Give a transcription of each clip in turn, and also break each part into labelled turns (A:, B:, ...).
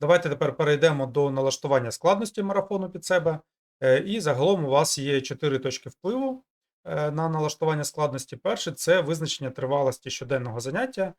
A: Давайте тепер перейдемо до налаштування складності марафону під себе. Е, І загалом у вас є 4 точки впливу е, на налаштування складності. Перше це визначення тривалості щоденного заняття.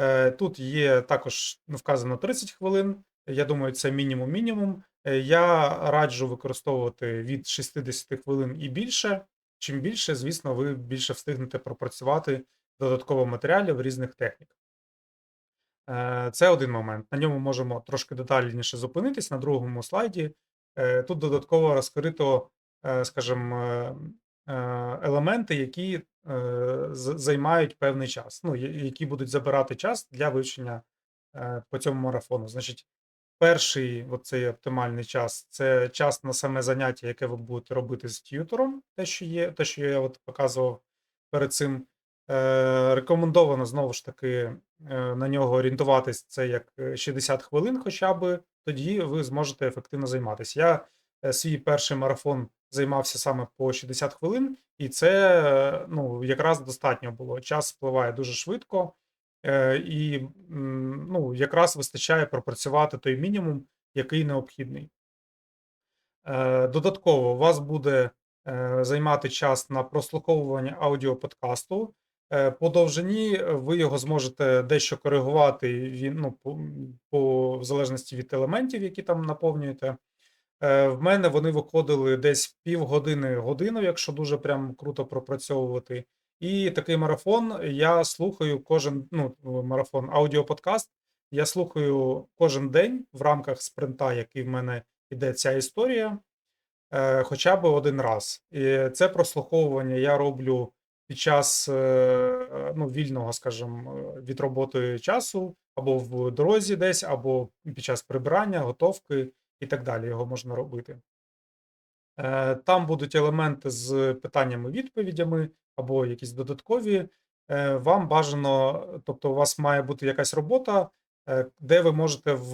A: Е, Тут є також ну, вказано 30 хвилин. Я думаю, це мінімум-мінімум. Я раджу використовувати від 60 хвилин і більше. Чим більше, звісно, ви більше встигнете пропрацювати додатково матеріалів різних технік. Е, Це один момент. На ньому можемо трошки детальніше зупинитись на другому слайді. Е, Тут додатково розкрито, е, скажімо, елементи, які займають певний час, ну, які будуть забирати час для вивчення по цьому марафону. Значить, перший оцей оптимальний час це час на саме заняття, яке ви будете робити з т'ютором, те, що є, те, що я от показував перед цим. Е, Рекомендовано знову ж таки е, на нього орієнтуватись це як е, 60 хвилин, хоча б тоді ви зможете ефективно займатися. Я е, свій перший марафон займався саме по 60 хвилин, і це е, ну, якраз достатньо було. Час спливає дуже швидко, е, і ну, якраз вистачає пропрацювати той мінімум, який необхідний. Е, Додатково у вас буде е, займати час на прослуховування аудіоподкасту. Е, По довжині ви його зможете дещо коригувати він, ну, по, по в залежності від елементів, які там наповнюєте. Е, В мене вони виходили десь півгодини годину, якщо дуже прям круто пропрацьовувати. І такий марафон я слухаю кожен ну, марафон аудіоподкаст. Я слухаю кожен день в рамках спринта, який в мене іде ця історія, е, хоча б один раз. І це прослуховування я роблю під час е, ну, вільного, скажімо, е, від роботи часу, або в дорозі десь, або під час прибирання, готовки і так далі. Його можна робити. Е, Там будуть елементи з питаннями-відповідями або якісь додаткові. Вам бажано, тобто, у вас має бути якась робота, де ви можете в,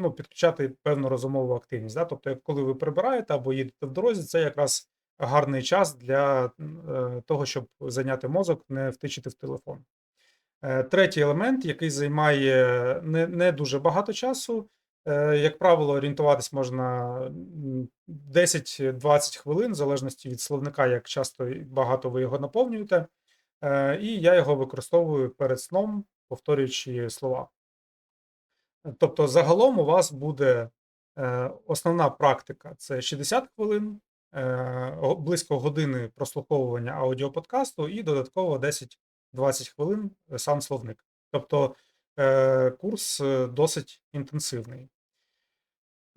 A: ну, підключати певну розумову активність. Да? Тобто, коли ви прибираєте або їдете в дорозі, це якраз гарний час для е, того, щоб зайняти мозок, не втичити в телефон. Е, Третій елемент, який займає не, не дуже багато часу. Е, Як правило, орієнтуватись можна 10-20 хвилин, в залежності від словника, як часто і багато ви його наповнюєте. І я його використовую перед сном, повторюючи слова. Тобто, загалом у вас буде основна практика це 60 хвилин, близько години прослуховування аудіоподкасту і додатково 10-20 хвилин е, сам словник. Тобто е, курс е, досить інтенсивний.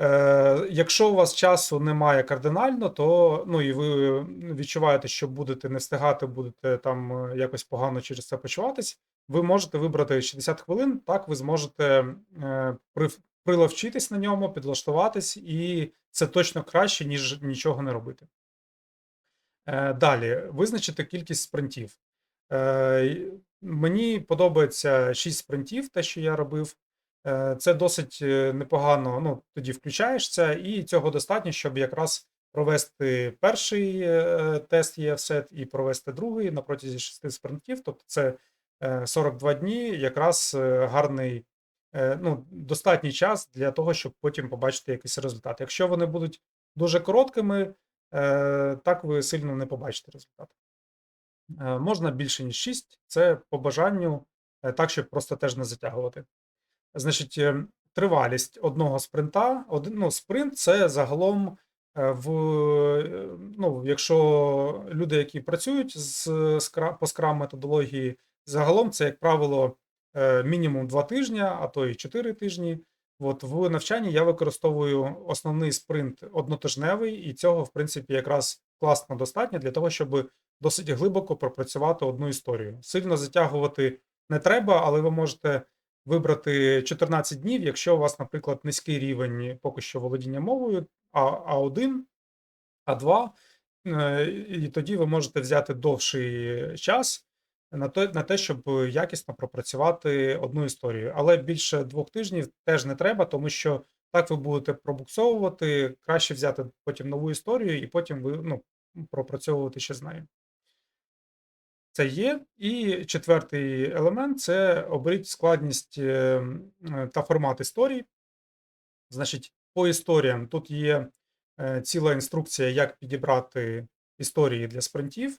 A: Е, Якщо у вас часу немає кардинально, то ну і ви відчуваєте, що будете не встигати, будете там е, якось погано через це почуватись, ви можете вибрати 60 хвилин, так ви зможете е, прив- приловчитись на ньому, підлаштуватись, і це точно краще, ніж нічого не робити. Е, Далі, визначити кількість спринтів. Е, Мені подобається 6 спринтів, те, що я робив. Е, Це досить непогано. Ну, тоді включаєшся, і цього достатньо, щоб якраз провести перший тест EFSET і провести другий на протязі 6 спринтів. Тобто це е, 42 дні, якраз гарний, ну, достатній час для того, щоб потім побачити якийсь результат. Якщо вони будуть дуже короткими, е, так ви сильно не побачите результат. Е, Можна більше, ніж 6, це по бажанню, е, так, щоб просто теж не затягувати. Значить, е, тривалість одного спринта. Один, ну, спринт це загалом е, в, е, ну, якщо люди, які працюють з по скрам методології, загалом це, як правило, е, мінімум 2 тижні, а то і 4 тижні. От в навчанні я використовую основний спринт однотижневий, і цього, в принципі, якраз класно достатньо для того, щоб досить глибоко пропрацювати одну історію. Сильно затягувати не треба, але ви можете вибрати 14 днів, якщо у вас, наприклад, низький рівень поки що володіння мовою, а А1, А2, е, і тоді ви можете взяти довший час на те, на те, щоб якісно пропрацювати одну історію. Але більше двох тижнів теж не треба, тому що так ви будете пробуксовувати, краще взяти потім нову історію і потім ви ну, пропрацьовувати ще з нею. Це є. І четвертий елемент це оберіть складність е, та формат історії. Значить, по історіям тут є е, ціла інструкція, як підібрати історії для спринтів.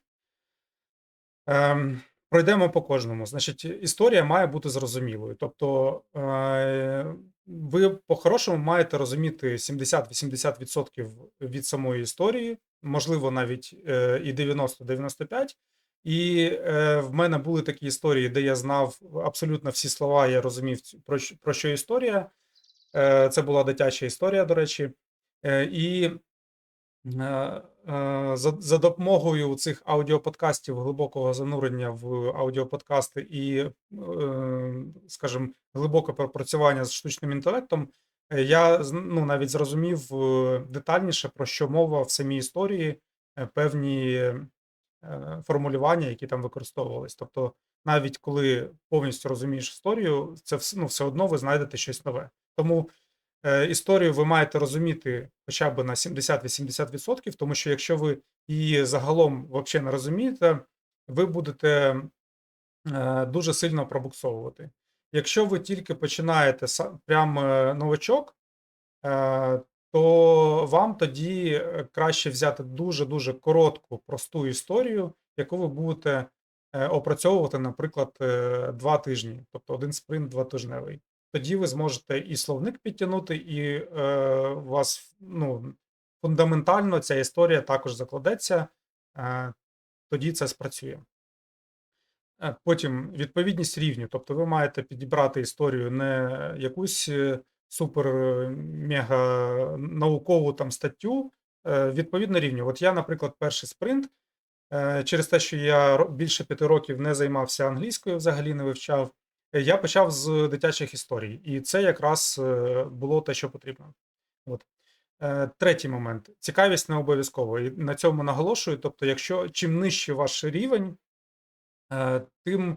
A: Ем, пройдемо по кожному. Значить, історія має бути зрозумілою. Тобто, е, ви по-хорошому маєте розуміти 70-80% від самої історії, можливо, навіть е, і 90-95%. І е, в мене були такі історії, де я знав абсолютно всі слова, я розумів, про, що- історія. Це була дитяча історія, до речі. І за, за допомогою цих аудіоподкастів, глибокого занурення в аудіоподкасти і, е, скажімо, глибоке пропрацювання з штучним інтелектом, е, я ну, навіть зрозумів е, детальніше, про що мова в самій історії, е, певні е, формулювання, які там використовувались. Тобто, навіть коли повністю розумієш історію, це ну, все одно ви знайдете щось нове. Тому е, історію ви маєте розуміти хоча б на 70-80%, тому що якщо ви її загалом взагалі не розумієте, ви будете е, дуже сильно пробуксовувати. Якщо ви тільки починаєте са- прям е, новачок, е, то вам тоді е, краще взяти дуже-дуже коротку, просту історію, яку ви будете е, опрацьовувати, наприклад, е, два тижні, тобто один спринт двотижневий. Тоді ви зможете і словник підтягнути, і е, вас ну, фундаментально ця історія також закладеться, е, тоді це спрацює. Е, Потім відповідність рівню. Тобто ви маєте підібрати історію не якусь е, супер е, мега наукову там статтю, відповідно рівню. От я, наприклад, перший спринт, через те, що я більше п'яти років не займався англійською, взагалі не вивчав, я почав з дитячих історій. І це якраз е, було те, що потрібно. От. Е, Третій момент. Цікавість не обов'язково. І на цьому наголошую. Тобто, якщо чим нижче ваш рівень, е, тим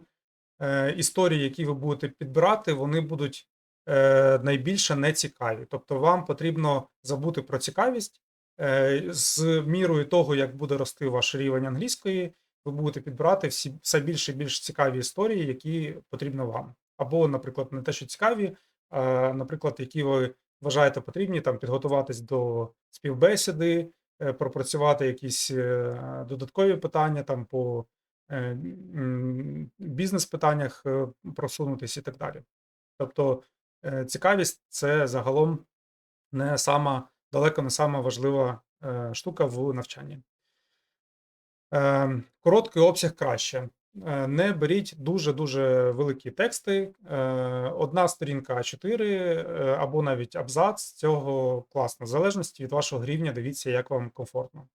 A: історії, які ви будете підбирати, вони будуть найбільше нецікаві. Тобто, вам потрібно забути про цікавість з мірою того, як буде рости ваш рівень англійської, ви будете підбирати всі все більше і більш цікаві історії, які потрібно вам. Або, наприклад, не те, що цікаві, а, наприклад, які ви вважаєте потрібні, там підготуватись до співбесіди, е, пропрацювати якісь е, додаткові питання там по е, бізнес-питаннях просунутись і так далі. Тобто цікавість це загалом не сама далеко не сама важлива штука в навчанні. Е, Короткий обсяг краще. Е, Не беріть дуже-дуже великі тексти. Е, Одна сторінка А4 е, або навіть абзац цього класно. В залежності від вашого рівня, дивіться, як вам комфортно.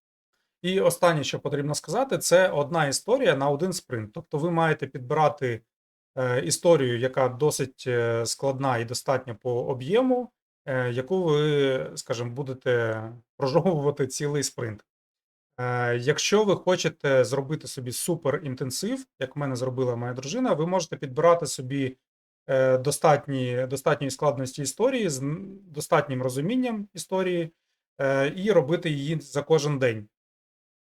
A: І останнє, що потрібно сказати, це одна історія на один спринт. Тобто ви маєте підбирати історію, яка досить складна і достатня по об'єму, яку ви, скажімо, будете прожовувати цілий спринт. Е, Якщо ви хочете зробити собі супер інтенсив, як в мене зробила моя дружина, ви можете підбирати собі е, достатні, достатньої складності історії з достатнім розумінням історії е, і робити її за кожен день.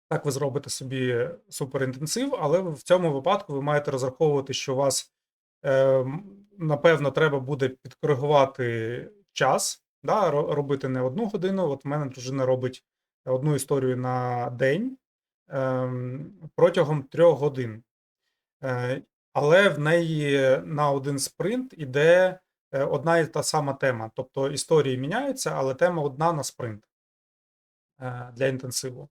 A: Так ви зробите собі суперінтенсив, але в цьому випадку ви маєте розраховувати, що у вас, напевно, треба буде підкоригувати час, да, робити не одну годину. От в мене дружина робить одну історію на день ем, протягом трьох годин. Е, Але в неї на один спринт іде е, одна і та сама тема. Тобто історії міняються, але тема одна на спринт е, для інтенсиву.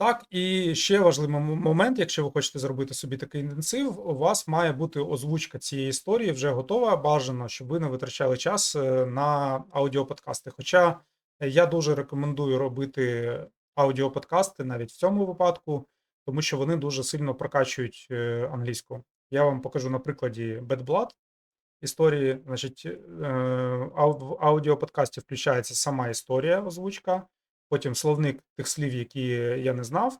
A: Так, і ще важливий момент, якщо ви хочете зробити собі такий інтенсив, у вас має бути озвучка цієї історії вже готова, бажано, щоб ви не витрачали час на аудіоподкасти. Хоча я дуже рекомендую робити аудіоподкасти навіть в цьому випадку, тому що вони дуже сильно прокачують е, англійську. Я вам покажу на прикладі Bad Blood історії. Значить, е, в аудіоподкасті включається сама історія, озвучка, потім словник тих слів, які я не знав,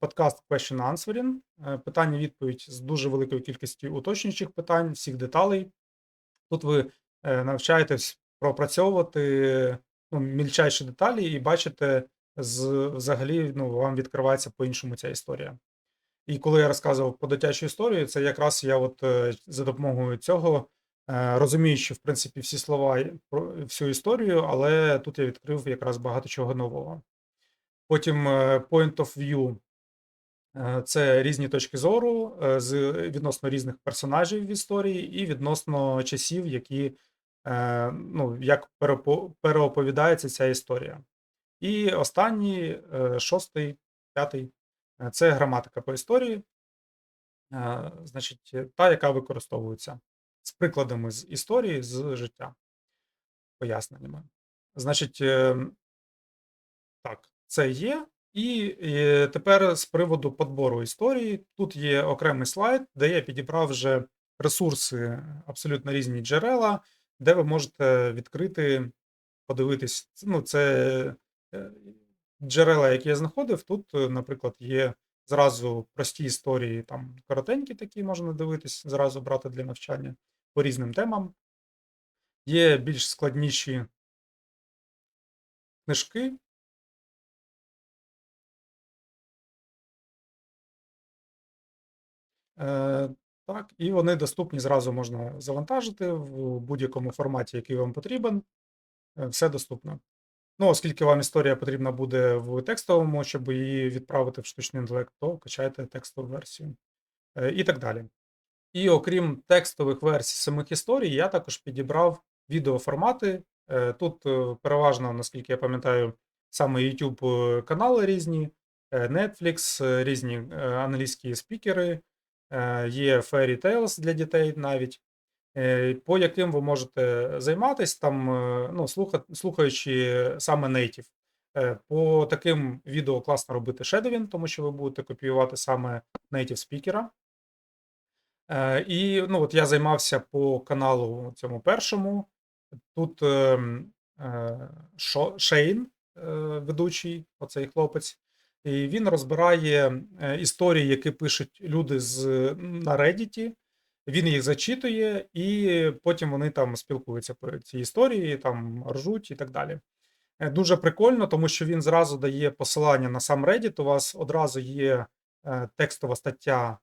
A: подкаст Question Answering, е, питання-відповідь з дуже великою кількістю уточнюючих питань, всіх деталей. Тут ви навчаєтесь пропрацьовувати ну, мільчайші деталі і бачите, з, взагалі ну, вам відкривається по-іншому ця історія. І коли я розказував про дитячу історію, це якраз я от е, за допомогою цього е, розуміючи, в принципі, всі слова про всю історію, але тут я відкрив якраз багато чого нового. Потім е, Point of View це різні точки зору з відносно різних персонажів в історії і відносно часів, які, ну, як переоповідається ця історія. І останній, е, шостий, п'ятий е, це граматика по історії, е, значить, е, та, яка використовується з прикладами з історії, з життя, поясненнями. Значить, так, це є. І, е, тепер з приводу подбору історії. Тут є окремий слайд, де я підібрав вже ресурси, абсолютно різні джерела, де ви можете відкрити, подивитись. Ну, це е, джерела, які я знаходив. Тут, е, наприклад, є зразу прості історії, там коротенькі такі можна дивитись, зразу брати для навчання по різним темам. Є більш складніші книжки. Так, і вони доступні зразу можна завантажити в будь-якому форматі, який вам потрібен. Е, Все доступно. Ну, оскільки вам історія потрібна буде в текстовому, щоб її відправити в штучний інтелект, то качайте текстову версію. Е, І так далі. І окрім текстових версій самих історій, я також підібрав відеоформати. Е, Тут переважно, наскільки я пам'ятаю, саме YouTube канали різні, Netflix, різні англійські спікери, є Fairy Tales для дітей навіть, е, по яким ви можете займатися, там, е, ну, слухаючи саме. Е, По таким відео класно робити shadowing, тому що ви будете копіювати саме native спікера. Е, І ну, от я займався по каналу цьому першому. Тут ем, е, Шейн, е, ведучий, оцей хлопець, і він розбирає е, історії, які пишуть люди з, на Reddit. Він їх зачитує, і потім вони там спілкуються про ці історії, там ржуть і так далі. Е, Дуже прикольно, тому що він зразу дає посилання на сам Reddit. У вас одразу є е, текстова стаття,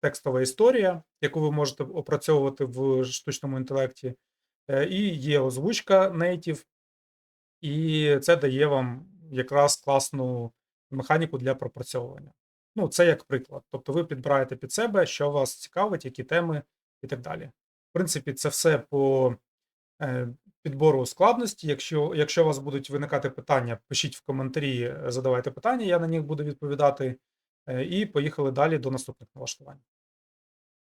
A: текстова історія, яку ви можете опрацьовувати в штучному інтелекті, і є озвучка native, і це дає вам якраз класну механіку для пропрацьовування. Ну, це як приклад. Тобто ви підбираєте під себе, що вас цікавить, які теми і так далі. В принципі, це все по е, підбору складності. Якщо, якщо у вас будуть виникати питання, пишіть в коментарі, е, задавайте питання, я на них буду відповідати. Е, І поїхали далі до наступних налаштувань.